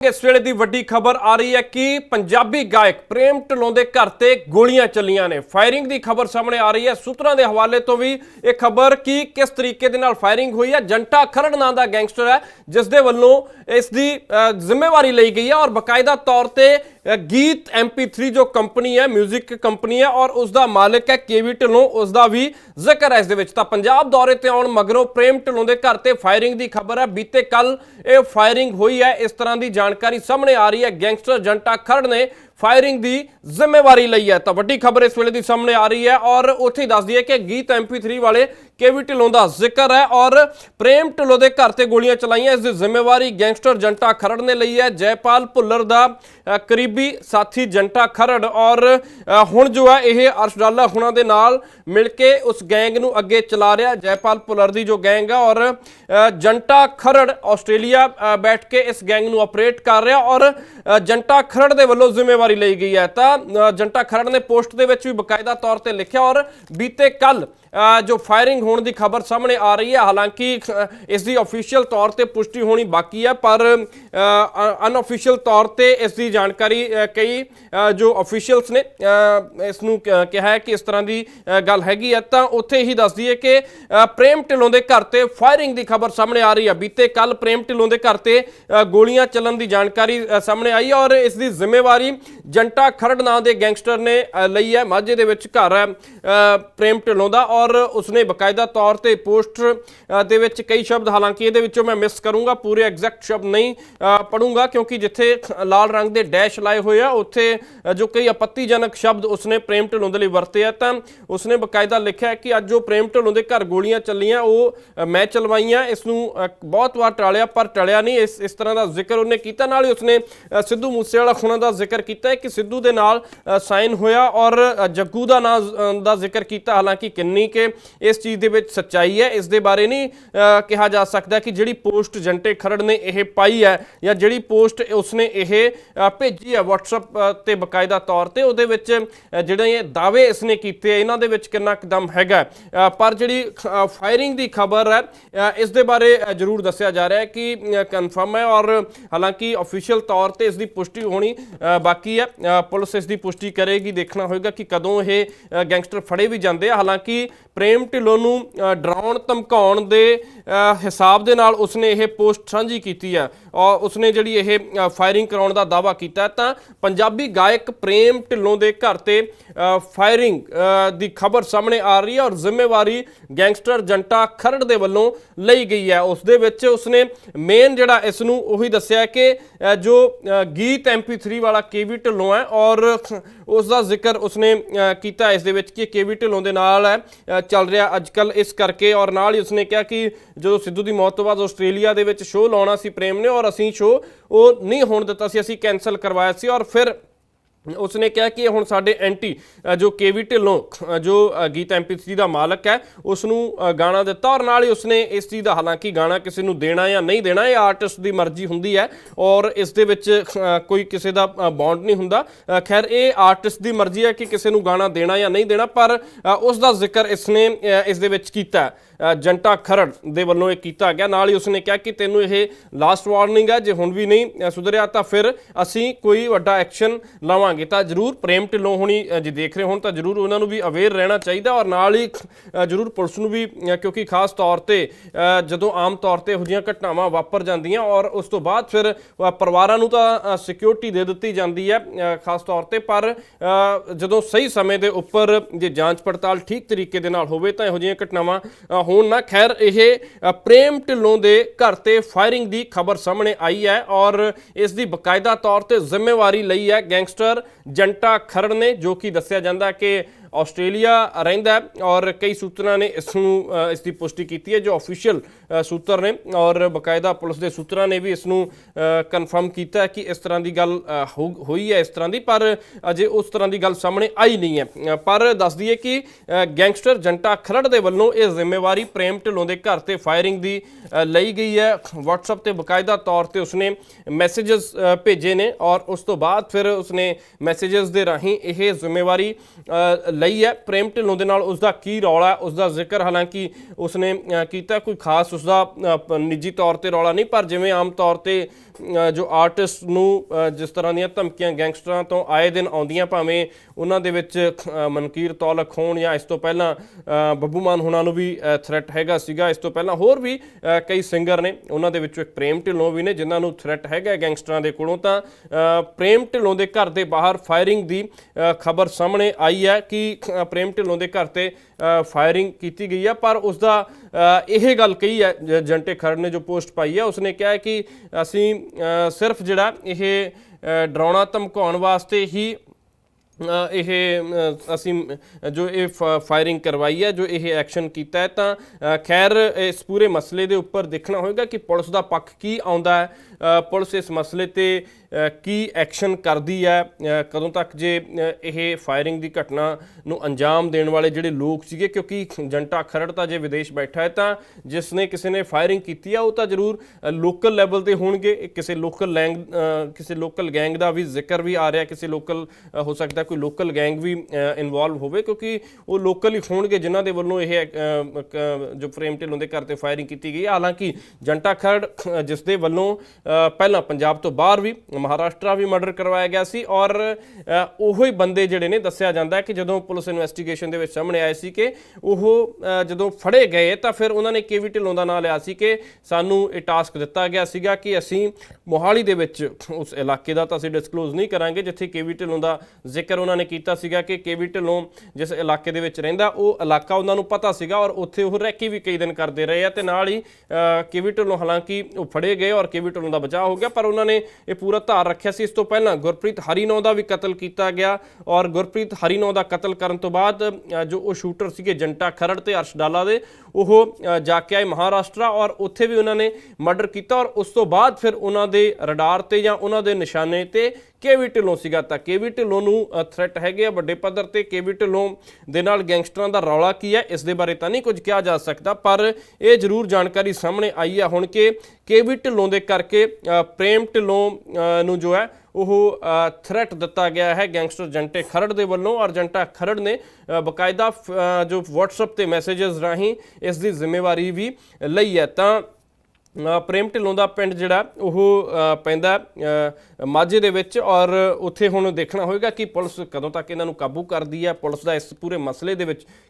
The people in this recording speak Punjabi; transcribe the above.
ਇਸ ਵੇਲੇ ਦੀ ਵੱਡੀ ਖਬਰ ਆ ਰਹੀ ਹੈ ਕਿ ਪੰਜਾਬੀ ਗਾਇਕ ਪ੍ਰੇਮ ਢਿੱਲੋਂ ਦੇ ਘਰ ਤੇ ਗੋਲੀਆਂ ਚੱਲੀਆਂ ਨੇ। ਫਾਇਰਿੰਗ ਦੀ ਖਬਰ ਸਾਹਮਣੇ ਆ ਰਹੀ ਹੈ। ਸੂਤਰਾਂ ਦੇ ਹਵਾਲੇ ਤੋਂ ਵੀ ਇਹ ਖਬਰ ਕਿ ਕਿਸ ਤਰੀਕੇ ਦੇ ਨਾਲ ਫਾਇਰਿੰਗ ਹੋਈ ਹੈ। ਜੰਟਾ ਖਰੜ ਨਾਂ ਦਾ ਗੈਂਗਸਟਰ ਹੈ ਜਿਸ ਦੇ ਵੱਲੋਂ ਇਸ ਦੀ ਅ, ਜ਼ਿੰਮੇਵਾਰੀ ਲਈ ਗਈ ਹੈ ਔਰ ਬਕਾਇਦਾ ਤੌਰ ਤੇ ਗੀਤ MP3 ਜੋ ਕੰਪਨੀ ਹੈ 뮤직 ਕੰਪਨੀ ਹੈ ਔਰ ਉਸ ਦਾ ਮਾਲਕ ਹੈ ਕੇਵੀ ਢਿੱਲੋਂ। ਉਸ ਦਾ ਵੀ ਜ਼ਿਕਰ ਹੈ ਇਸ ਦੇ ਵਿੱਚ। ਤਾਂ ਪੰਜਾਬ ਦੌਰੇ ਤੇ ਆਉਣ ਮਗਰੋਂ ਪ੍ਰੇਮ ਢਿੱਲੋਂ ਦੇ ਘਰ ਤੇ ਫਾਇਰਿੰਗ ਦੀ ਖਬਰ ਹੈ। ਬੀਤੇ ਕੱਲ ਇਹ ਫਾਇਰਿੰਗ ਹੋਈ ਹੈ। ਇਸ ਤਰ੍ਹਾਂ ਦੀ ਜਾਣਕਾਰੀ ਸਾਹਮਣੇ ਆ ਰਹੀ ਹੈ। ਗੈਂਗਸਟਰ ਜੰਟਾ ਖਰੜ ਨੇ ਫਾਇਰਿੰਗ ਦੀ ਜ਼ਿੰਮੇਵਾਰੀ ਲਈ ਹੈ। ਤਾਂ ਵੱਡੀ ਖਬਰ ਇਸ ਵੇਲੇ ਦੀ ਸਾਹਮਣੇ ਆ ਰਹੀ ਹੈ ਔਰ ਉੱਥੇ ਹੀ ਦੱਸ ਦਈਏ ਕਿ ਗੀਤ MP3 ਵਾਲੇ ਕੇਵੀ ਢਿੱਲੋਂ ਦਾ ਜ਼ਿਕਰ ਹੈ ਔਰ ਪ੍ਰੇਮ ਢਿੱਲੋਂ ਦੇ ਘਰ ਤੇ ਗੋਲੀਆਂ ਚਲਾਈਆਂ, ਇਸ ਦੀ ਜ਼ਿੰਮੇਵਾਰੀ ਗੈਂਗਸਟਰ ਜੰਟਾ ਖਰੜ ਨੇ ਲਈ ਹੈ। ਜੈਪਾਲ ਭੁੱਲਰ ਦਾ ਕਰੀਬੀ ਸਾਥੀ ਜੰਟਾ ਖਰੜ ਔਰ ਹੁਣ ਜੋ ਹੈ ਇਹ ਅਰਸ਼ਡਾਲਾ ਹੁਣਾਂ ਦੇ ਨਾਲ ਮਿਲ ਕੇ ਉਸ ਗੈਂਗ ਨੂੰ ਅੱਗੇ ਚਲਾ ਰਿਹਾ। ਜੈਪਾਲ ਭੁੱਲਰ ਦੀ ਜੋ ਗੈਂਗ ਹੈ ਔਰ ਜੰਟਾ ਖਰੜ ਆਸਟ੍ਰੇਲੀਆ ਬੈਠ ਕੇ ਇਸ ਗੈਂਗ ਨੂੰ ਆਪਰੇਟ ਕਰ ਰਿਹਾ ਔਰ ਜੰਟਾ ਖਰੜ ਦੇ ਵੱਲੋਂ ਜ਼ਿੰਮੇਵਾਰੀ ਲਈ ਗਈ ਹੈ। ਤਾਂ ਜੰਟਾ ਖਰੜ ਨੇ ਪੋਸਟ ਦੇ ਵਿੱਚ ਵੀ ਬਕਾਇਦਾ ਤੌਰ ਤੇ ਲਿਖਿਆ ਔਰ ਬੀਤੇ ਕੱਲ ਜੋ ਫਾਇਰਿੰਗ ਹੋਣ ਦੀ ਖਬਰ ਸਾਹਮਣੇ ਆ ਰਹੀ ਹੈ। ਹਾਲਾਂਕਿ ਅ, ਇਸ ਦੀ ਅਫੀਸ਼ੀਅਲ ਤੌਰ ਤੇ ਪੁਸ਼ਟੀ ਹੋਣੀ ਬਾਕੀ ਹੈ ਪਰ ਅਨਅਫੀਸ਼ੀਅਲ ਤੌਰ ਤੇ ਇਸ ਦੀ ਜਾਣਕਾਰੀ ਕਈ ਜੋ ਅਫੀਸ਼ੀਅਲਸ ਨੇ ਇਸ ਨੂੰ ਕਿਹਾ ਹੈ ਕਿ ਇਸ ਤਰ੍ਹਾਂ ਦੀ ਗੱਲ ਹੈਗੀ ਹੈ। ਤਾਂ ਉੱਥੇ ਹੀ ਦੱਸ ਦਈਏ ਕਿ ਪ੍ਰੇਮ ਢਿੱਲੋਂ ਦੇ ਘਰ ਤੇ ਫਾਇਰਿੰਗ ਦੀ ਖਬਰ ਸਾਹਮਣੇ ਆ ਰਹੀ ਹੈ। ਬੀਤੇ ਕੱਲ ਪ੍ਰੇਮ ਢਿੱਲੋਂ ਦੇ ਘਰ ਤੇ ਗੋਲੀਆਂ ਚੱਲਣ ਦੀ ਜਾਣਕਾਰੀ ਸਾਹਮਣੇ ਆਈ ਔਰ ਇਸ ਦੀ ਜ਼ਿੰਮੇਵਾਰੀ ਜੰਟਾ ਖਰੜ ਨਾਂ ਦੇ ਗੈਂਗਸਟਰ ਨੇ ਲਈ ਹੈ। ਮਾਝੇ ਦੇ ਵਿੱਚ ਘਰ ਹੈ ਪ੍ਰੇਮ ਢਿੱਲੋਂ ਦਾ ਔਰ ਉਸਨੇ ਬਕਾਇਦਾ ਤੌਰ ਤੇ ਪੋਸਟਰ ਦੇ ਵਿੱਚ ਕਈ ਸ਼ਬਦ, ਹਾਲਾਂਕਿ ਇਹਦੇ ਵਿੱਚੋਂ ਮੈਂ ਮਿਸ ਕਰੂੰਗਾ, ਪੂਰੇ ਐਗਜ਼ੈਕਟ ਸ਼ਬਦ ਨਹੀਂ ਪੜੂੰਗਾ ਕਿਉਂਕਿ ਜਿੱਥੇ ਲਾਲ ਰੰਗ ਦੇ ਡੈਸ਼ ਲਾਏ ਹੋਏ ਆ, ਉੱਥੇ ਜੋ ਕਈ ਆਪੱਤੀਜਨਕ ਸ਼ਬਦ ਉਸਨੇ ਪ੍ਰੇਮ ਢਿੱਲੋਂ ਦੇ ਲਈ ਵਰਤੇ ਆ, ਤਾਂ ਉਸਨੇ ਬਕਾਇਦਾ ਲਿਖਿਆ ਕਿ ਅੱਜ ਜੋ ਪ੍ਰੇਮ ਢਿੱਲੋਂ ਦੇ ਘਰ ਗੋਲੀਆਂ ਚੱਲੀਆਂ, ਉਹ ਮੈਂ ਚਲਵਾਈਆਂ, ਇਸ ਨੂੰ ਬਹੁਤ ਵਾਰ ਟਾਲਿਆ, ਪਰ ਟਲਿਆ ਨਹੀਂ, ਇਸ ਇਸ ਤਰ੍ਹਾਂ ਦਾ ਜ਼ਿਕਰ ਉਹਨੇ ਕੀਤਾ। ਨਾਲ ਹੀ ਉਸਨੇ ਸਿੱਧੂ ਮੂਸੇਵਾਲਾ ਖੁਣਾ ਦਾ ਜ਼ਿਕਰ ਕੀਤਾ ਕਿ ਸਿੱਧੂ ਦੇ ਨਾਲ ਸਾਈਨ ਹੋਇਆ ਔਰ ਜੱਗੂ ਦਾ ਨਾਂ ਦਾ ਜ਼ਿਕਰ ਕੀਤਾ, ਹਾਲਾਂਕਿ ਕਿੰਨੀ ਕਿ ਇਸ ਚੀਜ਼ ਦੇ ਵਿੱਚ ਸੱਚਾਈ ਹੈ। ਇਸ ਦੇ ਬਾਰੇ ਨਹੀਂ ਕਿਹਾ ਜਾ ਸਕਦਾ ਕਿ ਜਿਹੜੀ ਪੋਸਟ ਜੰਟੇ ਖਰੜ ਨੇ ਇਹ ਪਾਈ ਹੈ ਜਾਂ ਜਿਹੜੀ ਪੋਸਟ ਉਸਨੇ ਇਹ ਭੇਜੀ ਹੈ WhatsApp ਤੇ ਬਕਾਇਦਾ ਤੌਰ ਤੇ। ਉਹਦੇ ਵਿੱਚ ਜਿਹੜੇ ਇਹ ਦਾਅਵੇ ਇਸਨੇ ਕੀਤੇ ਇਹਨਾਂ ਦੇ ਵਿੱਚ ਕਿੰਨਾ ਕਦਮ ਹੈਗਾ। ਪਰ ਜਿਹੜੀ ਫਾਇਰਿੰਗ ਦੀ ਖਬਰ ਹੈ ਇਸ ਦੇ ਬਾਰੇ ਜ਼ਰੂਰ ਦੱਸਿਆ ਜਾ ਰਿਹਾ ਹੈ ਕਿ ਕਨਫਰਮ ਹੈ ਔਰ ਹਾਲਾਂਕਿ ਅਫੀਸ਼ੀਅਲ ਤੌਰ ਤੇ ਇਸ ਦੀ ਪੁਸ਼ਟੀ ਹੋਣੀ ਬਾਕੀ ਹੈ। ਪੁਲਿਸ ਇਸ ਦੀ ਪੁਸ਼ਟੀ ਕਰੇਗੀ। ਦੇਖਣਾ ਹੋਏਗਾ ਕਿ ਕਦੋਂ ਇਹ ਗੈਂਗਸਟਰ ਫੜੇ ਵੀ ਜਾਂਦੇ ਆ। ਹਾਲਾਂਕਿ ਪ੍ਰੇਮ ਢਿੱਲੋਂ ਨੂੰ ਡਰਾਉਣ ਧਮਕਾਉਣ ਦੇ ਹਿਸਾਬ ਦੇ ਨਾਲ ਉਸਨੇ ਇਹ ਪੋਸਟ ਸਾਂਝੀ ਕੀਤੀ ਹੈ। ਔਰ ਉਸਨੇ ਜਿਹੜੀ ਇਹ ਫਾਇਰਿੰਗ ਕਰਾਉਣ ਦਾ ਦਾਵਾ ਕੀਤਾ ਤਾਂ ਪੰਜਾਬੀ ਗਾਇਕ ਪ੍ਰੇਮ ਢਿੱਲੋਂ ਦੇ ਘਰ ਤੇ ਫਾਇਰਿੰਗ ਦੀ ਖਬਰ ਸਾਹਮਣੇ ਆ ਰਹੀ ਹੈ ਔਰ ਜ਼ਿੰਮੇਵਾਰੀ ਗੈਂਗਸਟਰ ਜੰਟਾ ਖਰੜ ਦੇ ਵੱਲੋਂ ਲਈ ਗਈ ਹੈ। ਉਸ ਦੇ ਵਿੱਚ ਉਸਨੇ ਮੇਨ ਜਿਹੜਾ ਇਸ ਨੂੰ ਉਹੀ ਦੱਸਿਆ ਕਿ ਅ, ਜੋ ਅ, ਗੀਤ MP3 ਵਾਲਾ ਕੇਵੀ ਢਿੱਲੋਂ ਹੈ ਔਰ ਉਸ ਦਾ ਜ਼ਿਕਰ ਉਸਨੇ ਕੀਤਾ ਇਸ ਦੇ ਵਿੱਚ ਕਿ ਕੇਵੀ ਢਿੱਲੋਂ ਦੇ ਨਾਲ ਹੈ। ਚੱਲ ਰਿਹਾ ਅੱਜਕੱਲ ਇਸ ਕਰਕੇ ਔਰ ਨਾਲ ਹੀ ਉਸਨੇ ਕਿਹਾ ਕਿ ਜਦੋਂ ਸਿੱਧੂ ਦੀ ਮੌਤ ਤੋਂ ਬਾਅਦ ਆਸਟ੍ਰੇਲੀਆ ਦੇ ਵਿੱਚ ਸ਼ੋਅ ਲਾਉਣਾ ਸੀ ਪ੍ਰੇਮ ਨੇ ਔਰ ਅਸੀਂ ਸ਼ੋਅ ਉਹ ਨਹੀਂ ਹੋਣ ਦਿੱਤਾ ਸੀ, ਅਸੀਂ ਕੈਨਸਲ ਕਰਵਾਇਆ ਸੀ ਔਰ ਫਿਰ ਉਸਨੇ ਕਿਹਾ ਕਿ ਇਹ ਹੁਣ ਸਾਡੇ ਐਂਟੀ ਅ, ਜੋ ਕੇਵੀ ਢਿੱਲੋਂ ਅ, ਜੋ ਅ, ਗੀਤ MP3 ਦਾ ਮਾਲਕ ਹੈ ਉਸ ਨੂੰ ਗਾਣਾ ਦਿੱਤਾ ਔਰ ਨਾਲ ਹੀ ਉਸਨੇ ਇਸ ਚੀਜ਼ ਦਾ ਹਾਲਾਂਕਿ ਗਾਣਾ ਕਿਸੇ ਨੂੰ ਦੇਣਾ ਜਾਂ ਨਹੀਂ ਦੇਣਾ ਇਹ ਆਰਟਿਸਟ ਦੀ ਮਰਜ਼ੀ ਹੁੰਦੀ ਹੈ ਔਰ ਇਸ ਦੇ ਵਿੱਚ ਕੋਈ ਕਿਸੇ ਦਾ ਬੌਂਡ ਨਹੀਂ ਹੁੰਦਾ। ਖੈਰ ਇਹ ਆਰਟਿਸਟ ਦੀ ਮਰਜ਼ੀ ਹੈ ਕਿ ਕਿਸੇ ਨੂੰ ਗਾਣਾ ਦੇਣਾ ਜਾਂ ਨਹੀਂ ਦੇਣਾ ਪਰ ਅ, ਉਸ ਦਾ ਜ਼ਿਕਰ ਇਸਨੇ ਇਸ ਦੇ ਵਿੱਚ ਕੀਤਾ ਜੰਟਾ ਖਰੜ ਦੇ ਵੱਲੋਂ ਇਹ ਕੀਤਾ ਗਿਆ। ਨਾਲ ਹੀ ਉਸਨੇ ਕਿਹਾ ਕਿ ਤੈਨੂੰ ਇਹ ਲਾਸਟ ਵਾਰਨਿੰਗ ਹੈ ਜੇ ਹੁਣ ਵੀ ਨਹੀਂ ਸੁਧਰਿਆ ਤਾਂ ਫਿਰ ਅਸੀਂ ਕੋਈ ਵੱਡਾ ਐਕਸ਼ਨ ਲਵਾਂਗੇ। ਤਾਂ ਜਰੂਰ ਪ੍ਰੇਮ ਢਿੱਲੋਂ ਹੋਣੀ ਜੇ ਦੇਖ ਰਹੇ ਹੋਣ ਤਾਂ ਜਰੂਰ ਉਹਨਾਂ ਨੂੰ ਵੀ ਅਵੇਅਰ ਰਹਿਣਾ ਚਾਹੀਦਾ ਔਰ ਨਾਲ ਹੀ ਜਰੂਰ ਪੁਲਿਸ ਨੂੰ ਵੀ ਕਿਉਂਕਿ ਖਾਸ ਤੌਰ ਤੇ ਜਦੋਂ ਆਮ ਤੌਰ ਤੇ ਇਹੋ ਜਿਹੀਆਂ ਘਟਨਾਵਾਂ ਵਾਪਰ ਜਾਂਦੀਆਂ ਔਰ ਉਸ ਤੋਂ ਬਾਅਦ ਫਿਰ ਪਰਿਵਾਰਾਂ ਨੂੰ ਤਾਂ ਸਿਕਿਉਰਿਟੀ ਦੇ ਦਿੱਤੀ ਜਾਂਦੀ ਹੈ ਖਾਸ ਤੌਰ ਤੇ, ਪਰ ਜਦੋਂ ਸਹੀ ਸਮੇਂ ਦੇ ਉੱਪਰ ਜੇ ਜਾਂਚ ਪੜਤਾਲ ਠੀਕ ਤਰੀਕੇ ਦੇ ਨਾਲ ਹੋਵੇ ਤਾਂ ਇਹੋ ਜਿਹੀਆਂ ਘਟਨਾਵਾਂ ਹੋਣ ਨਾ। ਖੈਰ, ਇਹ ਪ੍ਰੇਮ ਢਿੱਲੋਂ ਦੇ ਘਰ ਤੇ ਫਾਇਰਿੰਗ ਦੀ ਖਬਰ ਸਾਹਮਣੇ ਆਈ ਹੈ ਔਰ ਇਸ ਦੀ ਬਕਾਇਦਾ ਤੌਰ ਤੇ ਜ਼ਿੰਮੇਵਾਰੀ ਲਈ ਹੈ ਗੈਂਗਸਟਰ ਜੰਟਾ ਖਰੜ ਨੇ ਜੋ ਕਿ ਦੱਸਿਆ ਜਾਂਦਾ ਕਿ ਆਸਟ੍ਰੇਲੀਆ ਰਹਿੰਦਾ ਹੈ ਔਰ ਕਈ ਸੂਤਰਾਂ ਨੇ ਇਸ ਨੂੰ ਇਸ ਦੀ ਪੁਸ਼ਟੀ ਕੀਤੀ ਹੈ, ਜੋ ਅਫੀਸ਼ੀਅਲ ਸੂਤਰ ਨੇ ਔਰ ਬਕਾਇਦਾ ਪੁਲਿਸ ਦੇ ਸੂਤਰਾਂ ਨੇ ਵੀ ਇਸ ਨੂੰ ਕਨਫਰਮ ਕੀਤਾ ਕਿ ਇਸ ਤਰ੍ਹਾਂ ਦੀ ਗੱਲ ਹੋਈ ਹੈ ਇਸ ਤਰ੍ਹਾਂ ਦੀ, ਪਰ ਅਜੇ ਉਸ ਤਰ੍ਹਾਂ ਦੀ ਗੱਲ ਸਾਹਮਣੇ ਆਈ ਨਹੀਂ ਹੈ। ਪਰ ਦੱਸ ਦਈਏ ਕਿ ਗੈਂਗਸਟਰ ਜੰਟਾ ਖਰੜ ਦੇ ਵੱਲੋਂ ਇਹ ਜ਼ਿੰਮੇਵਾਰੀ ਪ੍ਰੇਮ ਢਿੱਲੋਂ ਦੇ ਘਰ ਤੇ ਫਾਇਰਿੰਗ ਦੀ ਲਈ ਗਈ ਹੈ। WhatsApp ਤੇ ਬਕਾਇਦਾ ਤੌਰ ਤੇ ਉਸਨੇ ਮੈਸੇजेस ਭੇਜੇ ਨੇ ਔਰ ਉਸ ਤੋਂ ਬਾਅਦ ਫਿਰ ਉਸਨੇ ਮੈਸੇजेस ਦੇ ਰਾਹੀਂ ਇਹ ਜ਼ਿੰਮੇਵਾਰੀ ਲਈ ਹੈ। ਪ੍ਰੇਮ ਢਿੱਲੋਂ ਦੇ ਨਾਲ ਉਸ ਦਾ ਕੀ ਰੌਲਾ ਹੈ ਉਸ ਦਾ ਜ਼ਿਕਰ ਹਾਲਾਂਕਿ ਉਸਨੇ ਕੀਤਾ ਕੋਈ ਖਾਸ ਉਸ ਦਾ ਨਿੱਜੀ ਤੌਰ ਤੇ ਰੌਲਾ ਨਹੀਂ, ਪਰ ਜਿਵੇਂ ਆਮ ਤੌਰ ਤੇ ਜੋ ਆਰਟਿਸਟ ਨੂੰ ਜਿਸ ਤਰ੍ਹਾਂ ਦੀਆਂ ਧਮਕੀਆਂ ਗੈਂਗਸਟਰਾਂ ਤੋਂ ਆਏ ਦਿਨ ਆਉਂਦੀਆਂ, ਭਾਵੇਂ ਉਹਨਾਂ ਦੇ ਵਿੱਚ ਮਨਕੀਰ ਤੌਲਕ ਹੋਣ ਜਾਂ ਇਸ ਤੋਂ ਪਹਿਲਾਂ ਬੱਬੂ ਮਾਨ ਹੁਣਾਂ ਨੂੰ ਵੀ ਥ੍ਰੈਟ ਹੈਗਾ ਸੀਗਾ। ਇਸ ਤੋਂ ਪਹਿਲਾਂ ਹੋਰ ਵੀ ਕਈ ਸਿੰਗਰ ਨੇ, ਉਹਨਾਂ ਦੇ ਵਿੱਚੋਂ ਇੱਕ ਪ੍ਰੇਮ ਢਿੱਲੋਂ ਵੀ ਨੇ, ਜਿਨ੍ਹਾਂ ਨੂੰ ਥ੍ਰੈਟ ਹੈਗਾ ਗੈਂਗਸਟਰਾਂ ਦੇ ਕੋਲੋਂ ਤਾਂ ਪ੍ਰੇਮ ਢਿੱਲੋਂ ਦੇ ਘਰ ਦੇ ਬਾਹਰ ਫਾਇਰਿੰਗ ਦੀ ਖਬਰ ਸਾਹਮਣੇ ਆਈ ਹੈ ਕਿ ਅ, ਪ੍ਰੇਮ ਢਿੱਲੋਂ ਦੇ ਘਰ ਤੇ ਫਾਇਰਿੰਗ ਕੀਤੀ ਗਈ ਹੈ ਪਰ ਉਸ ਦਾ ਇਹ ਗੱਲ ਕਹੀ ਹੈ ਜ- ਜੰਟੇ ਖਰੜ ਨੇ ਜੋ ਪੋਸਟ ਪਾਈ ਹੈ ਉਸਨੇ ਕਿਹਾ ਕਿ ਅਸੀਂ ਸਿਰਫ ਜਿਹੜਾ ਇਹ ਡਰਾਉਣਾ ਧਮਕਾਉਣ ਵਾਸਤੇ ਹੀ ਇਹ ਅਸੀਂ ਜੋ ਇਹ ਫਾਇਰਿੰਗ ਕਰਵਾਈ ਹੈ, ਜੋ ਇਹ ਐਕਸ਼ਨ ਕੀਤਾ ਹੈ, ਤਾਂ ਖੈਰ, ਇਸ ਪੂਰੇ ਮਸਲੇ ਦੇ ਉੱਪਰ ਦੇਖਣਾ ਹੋਏਗਾ ਕਿ ਪੁਲਿਸ ਦਾ ਪੱਖ ਕੀ ਆਉਂਦਾ ਹੈ। ਪੁਲਿਸ ਇਸ ਮਸਲੇ ਤੇ ਕੀ ਐਕਸ਼ਨ ਕਰਦੀ ਹੈ। ਕਦੋਂ ਤੱਕ ਜੇ ਇਹ ਫਾਇਰਿੰਗ ਦੀ ਘਟਨਾ ਨੂੰ ਅੰਜਾਮ ਦੇਣ ਵਾਲੇ ਜਿਹੜੇ ਲੋਕ ਸੀਗੇ, ਕਿਉਂਕਿ ਜੰਟਾ ਖਰੜ ਤਾਂ ਜੇ ਵਿਦੇਸ਼ ਬੈਠਾ ਹੈ, ਤਾਂ ਜਿਸ ਨੇ ਕਿਸੇ ਨੇ ਫਾਇਰਿੰਗ ਕੀਤੀ ਆ, ਉਹ ਤਾਂ ਜ਼ਰੂਰ ਲੋਕਲ ਲੈਵਲ ਤੇ ਹੋਣਗੇ। ਕਿਸੇ ਲੋਕਲ ਲੈਂਗ ਕਿਸੇ ਲੋਕਲ ਗੈਂਗ ਦਾ ਵੀ ਜ਼ਿਕਰ ਵੀ ਆ ਰਿਹਾ, ਕਿਸੇ ਲੋਕਲ ਹੋ ਸਕਦਾ ਕੋਈ ਲੋਕਲ ਗੈਂਗ ਵੀ ਇਨਵੋਲਵ ਹੋਵੇ ਕਿਉਂਕਿ ਉਹ ਲੋਕਲ ਹੀ ਹੋਣਗੇ ਜਿਨ੍ਹਾਂ ਦੇ ਵੱਲੋਂ ਇਹ ਜੋ ਫਰੇਮ ਢਿੱਲੋਂ ਦੇ ਘਰ ਤੇ ਫਾਇਰਿੰਗ ਕੀਤੀ ਗਈ। ਹਾਲਾਂਕਿ ਜੰਟਾ ਖਰੜ ਜਿਸ ਦੇ ਵੱਲੋਂ ਪਹਿਲਾਂ ਪੰਜਾਬ ਤੋਂ ਬਾਹਰ ਵੀ ਮਹਾਰਾਸ਼ਟਰ ਵੀ ਮਰਡਰ ਕਰਵਾਇਆ ਗਿਆ ਸੀ ਔਰ ਅ, ਉਹੋ ਹੀ ਬੰਦੇ ਜਿਹੜੇ ਨੇ ਦੱਸਿਆ ਜਾਂਦਾ ਹੈ ਕਿ ਜਦੋਂ ਪੁਲਿਸ ਇਨਵੈਸਟੀਗੇਸ਼ਨ ਦੇ ਵਿੱਚ ਸਾਹਮਣੇ ਆਏ ਸੀ ਕਿ ਉਹ ਜਦੋਂ ਫੜੇ ਗਏ ਤਾਂ ਫਿਰ ਉਹਨਾਂ ਨੇ ਕੇਵੀ ਢਿੱਲੋਂ ਦਾ ਨਾਮ ਲਿਆ ਸੀ ਕਿ ਸਾਨੂੰ ਇਹ ਟਾਸਕ ਦਿੱਤਾ ਗਿਆ ਸੀਗਾ ਕਿ ਅਸੀਂ ਮੋਹਾਲੀ ਦੇ ਵਿੱਚ ਉਸ ਇਲਾਕੇ ਦਾ ਤਾਂ ਅਸੀਂ ਡਿਸਕਲੋਜ਼ ਨਹੀਂ ਕਰਾਂਗੇ ਜਿੱਥੇ ਕੇਵੀ ਢਿੱਲੋਂ ਦਾ ਜ਼ਿਕਰ ਉਹਨਾਂ ਨੇ ਕੀਤਾ ਸੀਗਾ ਕਿ ਕੇਵੀ ਢਿੱਲੋਂ ਜਿਸ ਇਲਾਕੇ ਦੇ ਵਿੱਚ ਰਹਿੰਦਾ ਉਹ ਇਲਾਕਾ ਉਹਨਾਂ ਨੂੰ ਪਤਾ ਸੀਗਾ ਔਰ ਉੱਥੇ ਉਹ ਰੈਕੀ ਵੀ ਕਈ ਦਿਨ ਕਰਦੇ ਰਹੇ ਆ ਤੇ ਨਾਲ ਹੀ ਅ, ਕੇਵੀ ਢਿੱਲੋਂ ਹਾਲਾਂਕਿ ਉਹ ਫੜੇ ਗਏ ਔਰ ਕੇਵੀ ਢਿੱਲੋਂ ਦਾ ਬਚਾਅ ਹੋ ਗਿਆ ਪਰ ਉਹਨਾਂ ਨੇ ਇਹ ਪੂਰਾ ਧਾਰ ਰੱਖਿਆ ਸੀ। ਇਸ ਤੋਂ ਪਹਿਲਾਂ ਗੁਰਪ੍ਰੀਤ ਹਰੀਨੌ ਦਾ ਵੀ ਕਤਲ ਕੀਤਾ ਗਿਆ ਔਰ ਗੁਰਪ੍ਰੀਤ ਹਰੀਨੌ ਦਾ ਕਤਲ ਕਰਨ ਤੋਂ ਬਾਅਦ ਜੋ ਉਹ ਸ਼ੂਟਰ ਸੀਗੇ ਜੰਟਾ ਖਰੜ ਤੇ ਅਰਸ਼ ਡਾਲਾ ਦੇ ਉਹ ਜਾ ਕੇ ਆਏ ਮਹਾਰਾਸ਼ਟਰ ਔਰ ਉੱਥੇ ਵੀ ਉਹਨਾਂ ਨੇ ਮਰਡਰ ਕੀਤਾ ਔਰ ਉਸ ਤੋਂ ਬਾਅਦ ਫਿਰ ਉਹਨਾਂ ਦੇ ਰਡਾਰ ਤੇ ਜਾਂ ਉਹਨਾਂ ਦੇ ਨਿਸ਼ਾਨੇ ਤੇ ਕੇਵੀ ਢਿੱਲੋਂ ਸੀਗਾ? ਤਾਂ ਕੇਵੀ ਢਿੱਲੋਂ ਨੂੰ ਥ੍ਰੈਟ ਹੈਗੇ ਆ ਵੱਡੇ ਪੱਧਰ ਤੇ ਕੇਵੀ ਢਿੱਲੋਂ ਦੇ ਨਾਲ ਗੈਂਗਸਟਰਾਂ ਦਾ ਰੌਲਾ ਕੀ ਹੈ? ਇਸ ਦੇ ਬਾਰੇ ਤਾਂ ਨਹੀਂ ਕੁਝ ਕਿਹਾ ਜਾ ਸਕਦਾ ਪਰ ਇਹ ਜ਼ਰੂਰ ਜਾਣਕਾਰੀ ਸਾਹਮਣੇ ਆਈ ਆ ਹੁਣ ਕਿ ਕੇਵੀ ਢਿੱਲੋਂ ਦੇ ਕਰਕੇ ਪ੍ਰੇਮ ਢਿੱਲੋਂ ਨੂੰ ਜੋ ਹੈ ਉਹ ਥ੍ਰੈਟ ਦਿੱਤਾ ਗਿਆ ਹੈ ਗੈਂਗਸਟਰ ਜੰਟੇ ਖਰੜ ਦੇ ਵੱਲੋਂ ਔਰ ਜੰਟਾ ਖਰੜ ਨੇ ਅ, ਬਕਾਇਦਾ ਜੋ WhatsApp ਤੇ ਮੈਸੇजेस ਰਾਹੀਂ ਇਸ ਦੀ ਜ਼ਿੰਮੇਵਾਰੀ ਵੀ ਲਈ ਹੈ। ਤਾਂ ਪ੍ਰੇਮ ਢਿੱਲੋਂ ਦਾ ਪਿੰਡ ਜਿਹੜਾ, ਉਹ ਪੈਂਦਾ ਮਾਝੇ ਦੇ ਵਿੱਚ ਔਰ ਉੱਥੇ ਹੁਣ ਦੇਖਣਾ ਹੋਏਗਾ ਕਿ ਪੁਲਿਸ ਕਦੋਂ ਤੱਕ ਇਹਨਾਂ ਨੂੰ ਕਾਬੂ ਕਰਦੀ ਹੈ ਪੁਲਿਸ ਦਾ ਇਸ ਪੂਰੇ ਮਸਲੇ ਦੇ ਵਿੱਚ